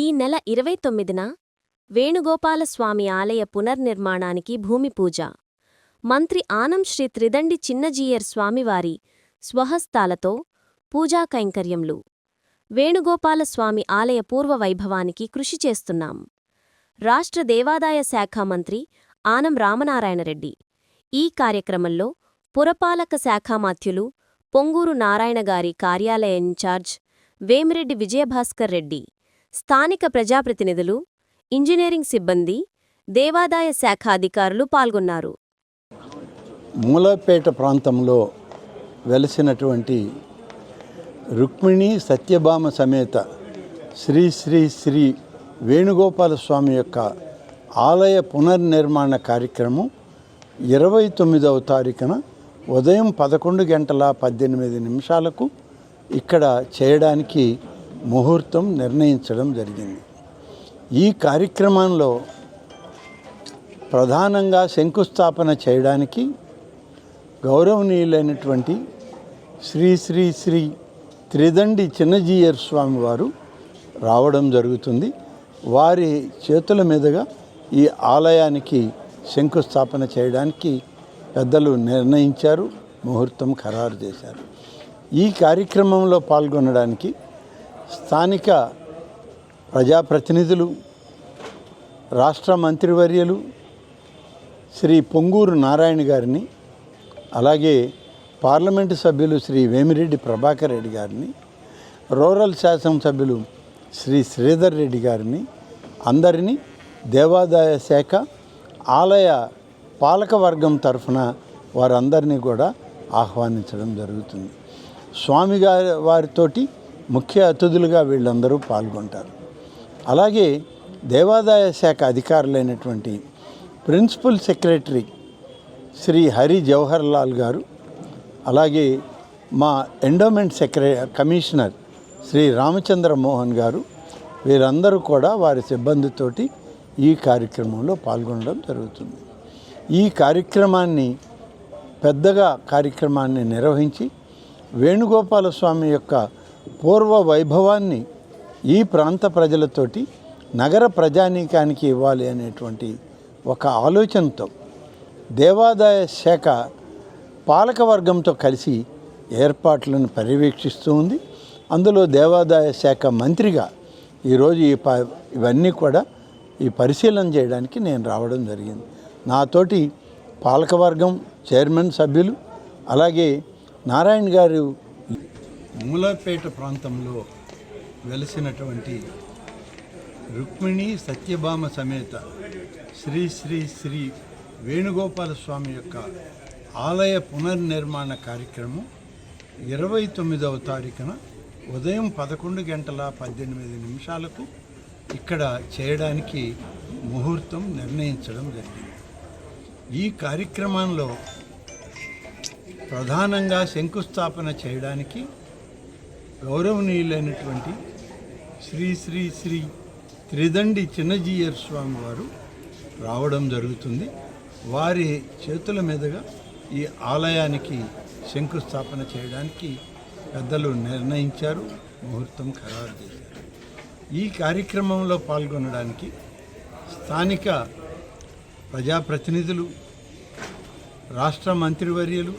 ఈ నెల ఇరవై తొమ్మిదిన వేణుగోపాలస్వామి ఆలయ పునర్నిర్మాణానికి భూమి పూజ. మంత్రి ఆనం శ్రీ త్రిదండి చిన్నజీయర్ స్వామివారి స్వహస్తాలతో పూజా కైంకర్యంలు వేణుగోపాలస్వామి ఆలయ పూర్వ వైభవానికి కృషి చేస్తున్నాం. రాష్ట్ర దేవాదాయ శాఖ మంత్రి ఆనం రామనారాయణరెడ్డి. ఈ కార్యక్రమంలో పురపాలక శాఖామాత్యులు పొంగూరు నారాయణగారి కార్యాలయ ఇన్ఛార్జ్ వేమిరెడ్డి విజయభాస్కర్ రెడ్డి. స్థానిక ప్రజాప్రతినిధులు ఇంజనీరింగ్ సిబ్బంది దేవాదాయ శాఖ అధికారులు పాల్గొన్నారు. మూలపేట ప్రాంతంలో వెలసినటువంటి రుక్మిణి సత్యభామ సమేత శ్రీ శ్రీ శ్రీ వేణుగోపాల స్వామి యొక్క ఆలయ పునర్నిర్మాణ కార్యక్రమం ఇరవై తొమ్మిదవ తారీఖున ఉదయం పదకొండు గంటల పద్దెనిమిది నిమిషాలకు ఇక్కడ చేయడానికి ముహూర్తం నిర్ణయించడం జరిగింది. ఈ కార్యక్రమంలో ప్రధానంగా శంకుస్థాపన చేయడానికి గౌరవనీయులైనటువంటి శ్రీ శ్రీ శ్రీ త్రిదండి చిన్నజీయర్ స్వామి వారు రావడం జరుగుతుంది. వారి చేతుల మీదుగా ఈ ఆలయానికి శంకుస్థాపన చేయడానికి పెద్దలు నిర్ణయించారు ముహూర్తం ఖరారు చేశారు. ఈ కార్యక్రమంలో పాల్గొనడానికి స్థానిక ప్రజాప్రతినిధులు రాష్ట్ర మంత్రివర్యులు శ్రీ పొంగూరు నారాయణ గారిని అలాగే పార్లమెంటు సభ్యులు శ్రీ వేమిరెడ్డి ప్రభాకర్ రెడ్డి గారిని రూరల్ శాసనసభ్యులు శ్రీ శ్రీధర్ రెడ్డి గారిని అందరినీ దేవాదాయ శాఖ ఆలయ పాలకవర్గం తరఫున వారందరినీ కూడా ఆహ్వానించడం జరుగుతుంది. స్వామి గారి వారితోటి ముఖ్య అతిథులుగా వీళ్ళందరూ పాల్గొంటారు. అలాగే దేవాదాయ శాఖ అధికారులైనటువంటి ప్రిన్సిపల్ సెక్రటరీ శ్రీ హరి జవహర్ లాల్ గారు అలాగే మా endowment secretary commissioner Shri Ramachandra Mohan garu వీరందరూ కూడా వారి సిబ్బందితోటి ఈ కార్యక్రమంలో పాల్గొనడం జరుగుతుంది. ఈ కార్యక్రమాన్ని పెద్దగా కార్యక్రమాన్ని నిర్వహించి వేణుగోపాల స్వామి యొక్క పూర్వ వైభవాన్ని ఈ ప్రాంత ప్రజలతోటి నగర ప్రజానీకానికి ఇవ్వాలి అనేటువంటి ఒక ఆలోచనతో దేవాదాయ శాఖ పాలకవర్గంతో కలిసి ఏర్పాట్లను పర్యవేక్షిస్తూ ఉంది. అందులో దేవాదాయ శాఖ మంత్రిగా ఈరోజు ఈ ప ఇవన్నీ కూడా ఈ పరిశీలన చేయడానికి నేను రావడం జరిగింది. నాతోటి పాలకవర్గం చైర్మన్ సభ్యులు అలాగే నారాయణ గారు మూలపేట ప్రాంతంలో వెలసినటువంటి రుక్మిణి సత్యభామ సమేత శ్రీ శ్రీ శ్రీ వేణుగోపాల స్వామి యొక్క ఆలయ పునర్నిర్మాణ కార్యక్రమం ఇరవై తొమ్మిదవ తారీఖున ఉదయం పదకొండు గంటల పద్దెనిమిది నిమిషాలకు ఇక్కడ చేయడానికి ముహూర్తం నిర్ణయించడం జరిగింది. ఈ కార్యక్రమంలో ప్రధానంగా శంకుస్థాపన చేయడానికి గౌరవనీయులైనటువంటి శ్రీ శ్రీ శ్రీ త్రిదండి చిన్నజీయర్ స్వామి వారు రావడం జరుగుతుంది. వారి చేతుల మీదుగా ఈ ఆలయానికి శంకుస్థాపన చేయడానికి పెద్దలు నిర్ణయించారు ముహూర్తం ఖరారు చేశారు. ఈ కార్యక్రమంలో పాల్గొనడానికి స్థానిక ప్రజాప్రతినిధులు రాష్ట్ర మంత్రివర్యులు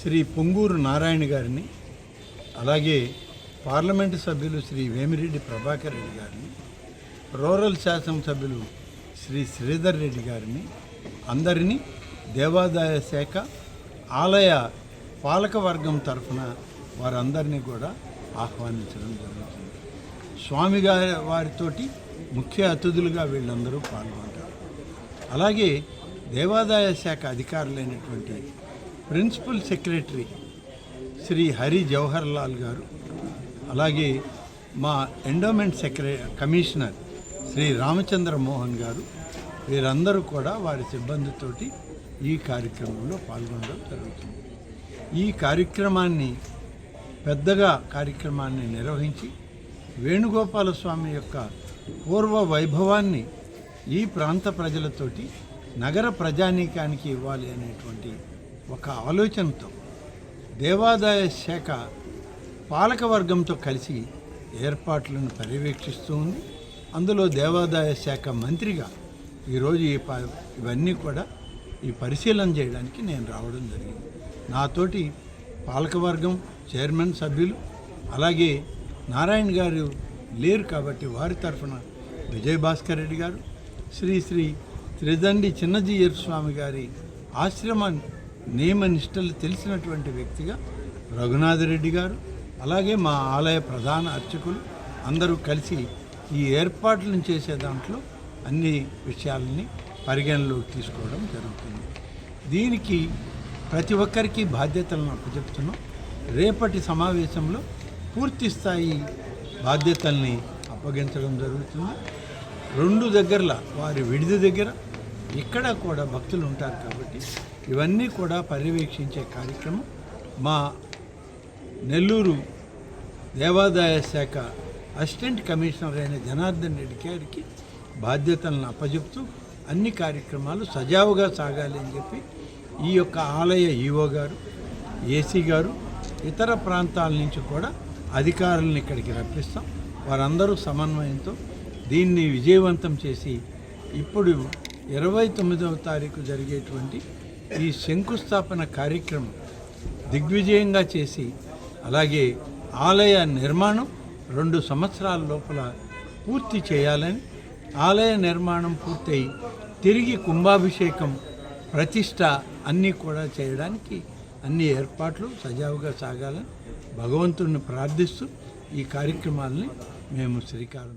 శ్రీ పొంగూరు నారాయణ గారిని అలాగే పార్లమెంటు సభ్యులు శ్రీ వేమిరెడ్డి ప్రభాకర్ రెడ్డి గారిని రూరల్ శాసనసభ్యులు శ్రీ శ్రీధర్ రెడ్డి గారిని అందరినీ దేవాదాయ శాఖ ఆలయ పాలకవర్గం తరఫున వారందరినీ కూడా ఆహ్వానించడం జరుగుతుంది. స్వామి గారి వారితోటి ముఖ్య అతిథులుగా వీళ్ళందరూ పాల్గొంటారు. అలాగే దేవాదాయ శాఖ అధికారులైనటువంటి ప్రిన్సిపల్ సెక్రటరీ శ్రీ హరి జవహర్ లాల్ గారు అలాగే మా endowment secretary commissioner Shri Ramachandra Mohan garu వీరందరూ కూడా వారి సిబ్బందితోటి ఈ కార్యక్రమంలో పాల్గొనడం జరుగుతుంది. ఈ కార్యక్రమాన్ని పెద్దగా కార్యక్రమాన్ని నిర్వహించి వేణుగోపాల స్వామి యొక్క పూర్వ వైభవాన్ని ఈ ప్రాంత ప్రజలతోటి నగర ప్రజానీకానికి ఇవ్వాలి అనేటువంటి ఒక ఆలోచనతో దేవాదాయ శాఖ పాలకవర్గంతో కలిసి ఏర్పాట్లను పర్యవేక్షిస్తూ ఉంది. అందులో దేవాదాయ శాఖ మంత్రిగా ఈరోజు ఈ ప ఇవన్నీ కూడా ఈ పరిశీలన చేయడానికి నేను రావడం జరిగింది. నాతోటి పాలకవర్గం చైర్మన్ సభ్యులు అలాగే నారాయణ గారు లేరు కాబట్టి వారి తరఫున విజయభాస్కర్ రెడ్డి గారు శ్రీ శ్రీ త్రిదండి చిన్నజీయర్ స్వామి గారి ఆశ్రమాన్ని నియమ నిష్టలు తెలిసినటువంటి వ్యక్తిగా రఘునాథ రెడ్డి గారు అలాగే మా ఆలయ ప్రధాన అర్చకులు అందరూ కలిసి ఈ ఏర్పాట్లను చేసే దాంట్లో అన్ని విషయాలని పరిగణలోకి తీసుకోవడం జరుగుతుంది. దీనికి ప్రతి ఒక్కరికి బాధ్యతలను అప్పచెప్తున్నాం. రేపటి సమావేశంలో పూర్తి స్థాయి బాధ్యతల్ని అప్పగించడం జరుగుతుంది. రెండు దగ్గరల వారి విడిది దగ్గర ఇక్కడ కూడా భక్తులు ఉంటారు కాబట్టి ఇవన్నీ కూడా పర్యవేక్షించే కార్యక్రమం. మా నెల్లూరు దేవాదాయ శాఖ అసిస్టెంట్ కమిషనర్ అయిన జనార్దన్ రెడ్డి గారికి బాధ్యతలను అప్పజెప్తూ అన్ని కార్యక్రమాలు సజావుగా సాగాలి అని చెప్పి ఈ యొక్క ఆలయ ఈవో గారు ఏసీ గారు ఇతర ప్రాంతాల నుంచి కూడా అధికారులను ఇక్కడికి రప్పిస్తాం. వారందరూ సమన్వయంతో దీన్ని విజయవంతం చేసి ఇప్పుడు ఇరవై తొమ్మిదవ తారీఖు జరిగేటువంటి ఈ శంకుస్థాపన కార్యక్రమం దిగ్విజయంగా చేసి అలాగే ఆలయ నిర్మాణం రెండు సంవత్సరాల లోపల పూర్తి చేయాలని ఆలయ నిర్మాణం పూర్తయి తిరిగి కుంభాభిషేకం ప్రతిష్ట అన్నీ కూడా చేయడానికి అన్ని ఏర్పాట్లు సజావుగా సాగాలని భగవంతుడిని ప్రార్థిస్తూ ఈ కార్యక్రమాలని మేము శ్రీకారం